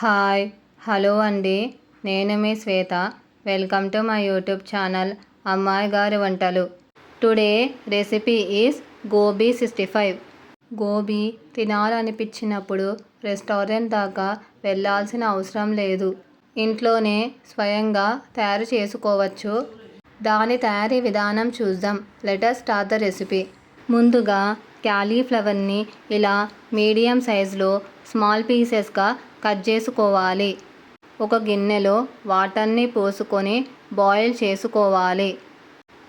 Hi hello అండి. నేను మీ Shweta. Welcome to my YouTube channel అమ్మాయి గారి వంటలు. Today recipe is gobi sixty five. Gobi తినాలనిపించినప్పుడు రెస్టారెంట్ దాకా వెళ్ళాల్సిన అవసరం లేదు. ఇంట్లోనే స్వయంగా తయారు చేసుకోవచ్చు. దాని తయారీ విధానం చూద్దాం. Let's start the recipe. ముందుగా క్యాలీఫ్లవర్ని ఇలా మీడియం సైజులో స్మాల్ పీసెస్గా కట్ చేసుకోవాలి. ఒక గిన్నెలో వాటర్ని పోసుకొని బాయిల్ చేసుకోవాలి.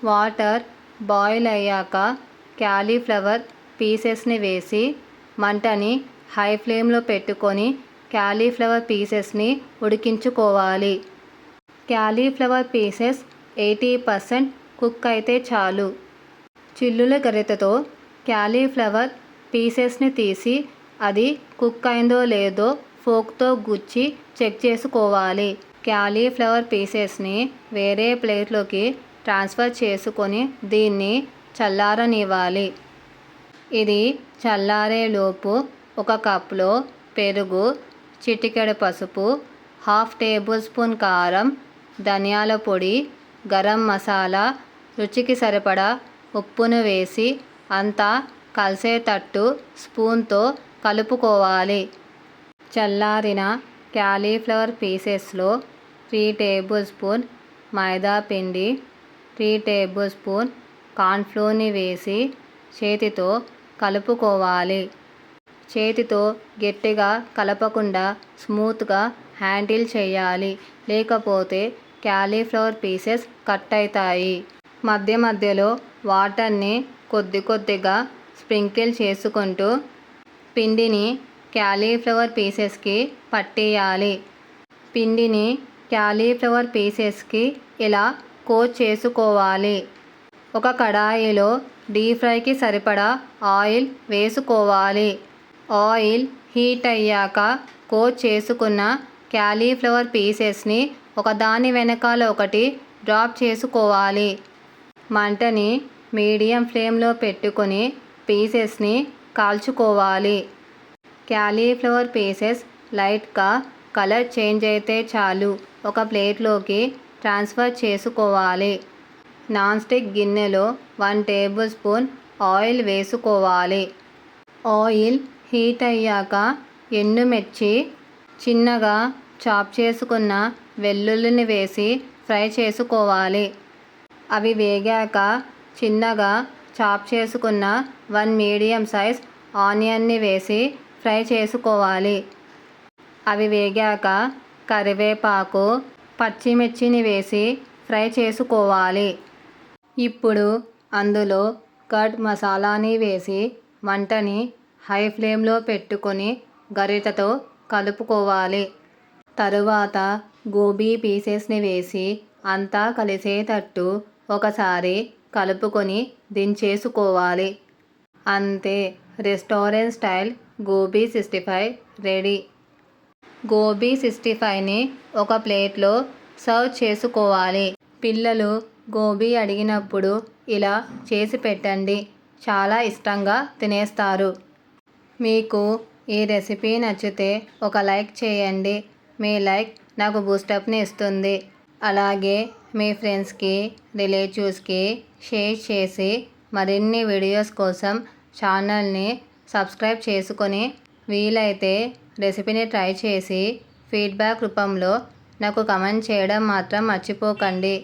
వాటర్ బాయిల్ అయ్యాక క్యాలీఫ్లవర్ పీసెస్ని వేసి మంటని హై ఫ్లేమ్లో పెట్టుకొని క్యాలీఫ్లవర్ పీసెస్ని ఉడికించుకోవాలి. Cauliflower pieces eighty percent cook అయితే చాలు. చిల్లుల గరితతో క్యాలీఫ్లవర్ పీసెస్ని తీసి అది కుక్ అయిందో లేదో ఫోక్తో గుచ్చి చెక్ చేసుకోవాలి. క్యాలీఫ్లవర్ పీసెస్ని వేరే ప్లేట్లోకి ట్రాన్స్ఫర్ చేసుకొని దీన్ని చల్లారనివ్వాలి. ఇది చల్లారేలోపు ఒక కప్లో పెరుగు చిటికెడు పసుపు హాఫ్ టేబుల్ స్పూన్ కారం ధనియాల పొడి గరం మసాలా రుచికి సరిపడా ఉప్పును వేసి అంతా కలిసేటట్టు స్పూన్తో కలుపుకోవాలి. చల్లారిన క్యాలీఫ్లవర్ పీసెస్లో త్రీ టేబుల్ స్పూన్ మైదా పిండి త్రీ టేబుల్ స్పూన్ కార్న్ఫ్లోర్ని వేసి చేతితో కలుపుకోవాలి. చేతితో గట్టిగా కలపకుండా స్మూత్గా హ్యాండిల్ చేయాలి. లేకపోతే క్యాలీఫ్లవర్ పీసెస్ కట్ అవుతాయి మధ్య మధ్యలో వాటర్ని కొద్ది కొద్దిగా స్ప్రింకిల్ చేసుకుంటూ పిండిని క్యాలీఫ్లవర్ పీసెస్కి పట్టేయాలి. పిండిని క్యాలీఫ్లవర్ పీసెస్కి ఇలా కోట్ చేసుకోవాలి. ఒక కడాయిలో డీప్ ఫ్రైకి సరిపడా ఆయిల్ వేసుకోవాలి. ఆయిల్ హీట్ అయ్యాక కోట్ చేసుకున్న క్యాలీఫ్లవర్ పీసెస్ని ఒకదాని వెనకాల ఒకటి డ్రాప్ చేసుకోవాలి. మంటని మీడియం ఫ్లేమ్లో పెట్టుకొని పీసెస్ని కాల్చుకోవాలి. క్యాలీఫ్లవర్ పీసెస్ లైట్గా కలర్ చేంజ్ అయితే చాలు. ఒక ప్లేట్లోకి ట్రాన్స్ఫర్ చేసుకోవాలి. నాన్ స్టిక్ గిన్నెలో వన్ టేబుల్ స్పూన్ ఆయిల్ వేసుకోవాలి. ఆయిల్ హీట్ అయ్యాక ఎండుమిర్చి చిన్నగా చాప్ చేసుకున్న వెల్లుల్లిని వేసి ఫ్రై చేసుకోవాలి. అవి వేగాక చిన్నగా చాప్ చేసుకున్న వన్ మీడియం సైజ్ ఆనియన్ని వేసి ఫ్రై చేసుకోవాలి. అవి వేగాక కరివేపాకు పచ్చిమిర్చిని వేసి ఫ్రై చేసుకోవాలి. ఇప్పుడు అందులో కట్ మసాలాని వేసి మంటని హై ఫ్లేమ్లో పెట్టుకొని గరిటతో కలుపుకోవాలి. తరువాత గోబీ పీసెస్ని వేసి అంతా కలిసేటట్టు ఒకసారి కలుపుకొని దించేసుకోవాలి అంతే. Restaurant style gobi sixty five ready. Gobi sixty ఫైవ్ని ఒక ప్లేట్లో సర్వ్ చేసుకోవాలి. పిల్లలు గోబీ అడిగినప్పుడు ఇలా చేసి పెట్టండి. చాలా ఇష్టంగా తినేస్తారు. మీకు ఈ రెసిపీ నచ్చితే ఒక లైక్ చేయండి. మీ లైక్ నాకు బూస్టప్ని ఇస్తుంది. అలాగే మీ ఫ్రెండ్స్కి రిలేటివ్స్కి షేర్ చేసి మరిన్ని వీడియోస్ కోసం ఛానల్ని సబ్స్క్రైబ్ చేసుకొని వీలైతే రెసిపీని ట్రై చేసి ఫీడ్బ్యాక్ రూపంలో నాకు కమెంట్ చేయడం మాత్రం మర్చిపోకండి.